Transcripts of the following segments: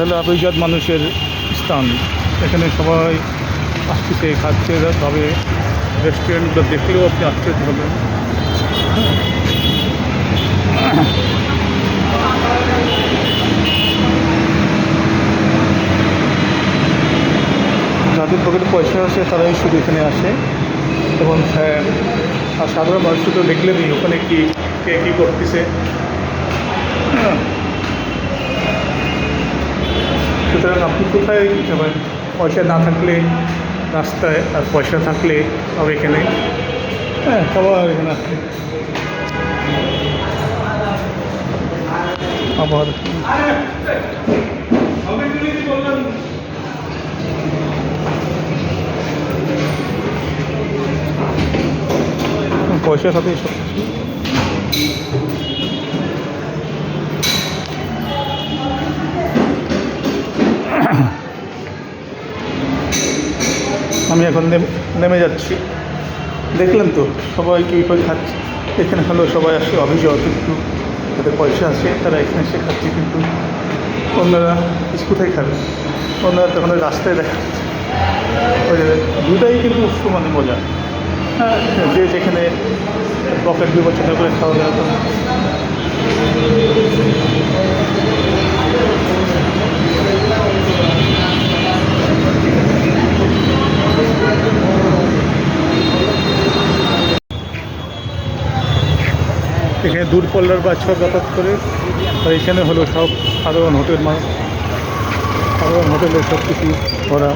হলো অভিজাত মানুষের স্থান। এখানে সবাই আসতেছে খাচ্ছে তবে রেস্টুরেন্টগুলো দেখলেও আপনি আশ্চর্য হবেন। যাদের পকেটে পয়সা আছে তারাই শুধু এখানে আসে। এবং হ্যাঁ, আর সাধারণ মানুষ তো দেখলেনই ওখানে কি কে কী করতেছে। সুতরাং আপনি কোথায় যাবেন পয়সা না থাকলে রাস্তায় আর পয়সা থাকলে সব এখানে? হ্যাঁ সবার এখানে আসছে আবার। পয়সার সাথে সব আমি এখন নেম- যাচ্ছি। দেখলেন তো, সবাই কী করে খাচ্ছে এখানে হলো সবাই আসছে অভিযোগ কিন্তু তাদের পয়সা আছে, তারা এখানে এসে খাচ্ছে কিন্তু অন্যরা কোথায় খাবে। অন্যরা তখন রাস্তায় দেখা যাচ্ছে। দুটাই কিন্তু সমানে মজা। হ্যাঁ যে যেখানে পকেট বিবেচনা করে খাওয়া দাওয়া এখানে দূরপল্লার বাচ্চা যাতায়াত করে, আর এখানে হলো সব সাধারণ হোটেল মা সাধারণ হোটেলে সব কিছু করা।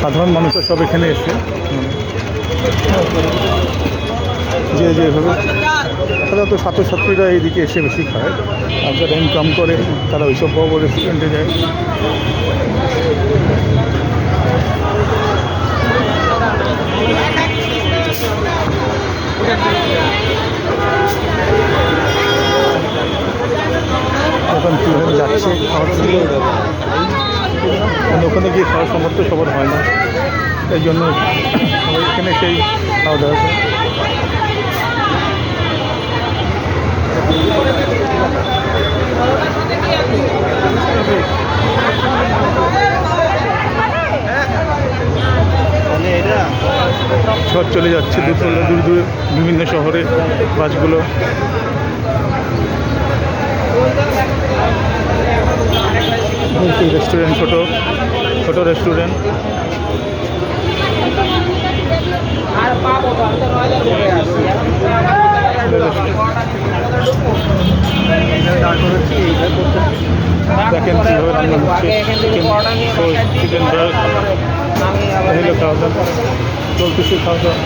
সাধারণ মানুষরা সব এখানে এসে। যে যেভাবে সাধারণত ছাত্রছাত্রীরা এইদিকে এসে বেশি খায়। আর যারা ইনকাম করে, তারা ওইসব বড় বড় রেস্টুরেন্টে যায় এখন কারণ ওখানে গিয়ে খাওয়ার সামর্থ্য সবার হয় না। এই জন্য এখানে সেই খাওয়া দাওয়া সব চলে যাচ্ছে দূর দূর বিভিন্ন শহরে বাসগুলো। রেস্টুরেন্ট ছোট ছোট রেস্টুরেন্ট দেখেন কীভাবে রান্না হচ্ছে। চিকেন চিকেন খাওয়া দাওয়া। খাওয়া দাওয়া।